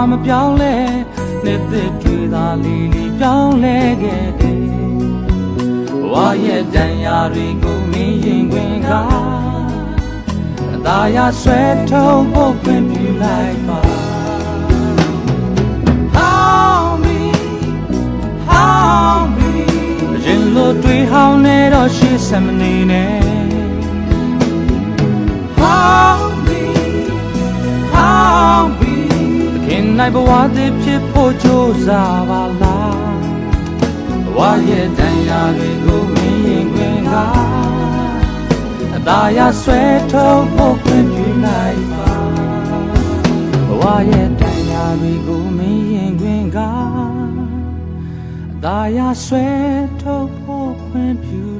မမပြောင်းလဲနှစ်သက်တွေသာလီလီပြောင်းလဲခဲ့တယ်ဝါရဲ့တန်ရာတွေကိုမင်းရင်ခွင်ကအသာရဆွဲထုံးဖို့ခွင့်ပြုလိုက်ပါ How me How me ရင်လို့တွေးဟောင်းနေတော့ရှေ့ဆက်မနေနဲ့ နိုင်ဘဝသည်ဖြစ်ဖို့ကြိုးစားပါလားဘဝရဲ့တန်ရာတွေကိုမင်းရင်ခွင်ကအသာရဆွဲထုံးဖို့ခွင့်ပြုလိုက်ပါဘဝရဲ့တန်ရာတွေကိုမင်းရင်ခွင်ကအသာရဆွဲထုံးဖို့ခွင့်ပြု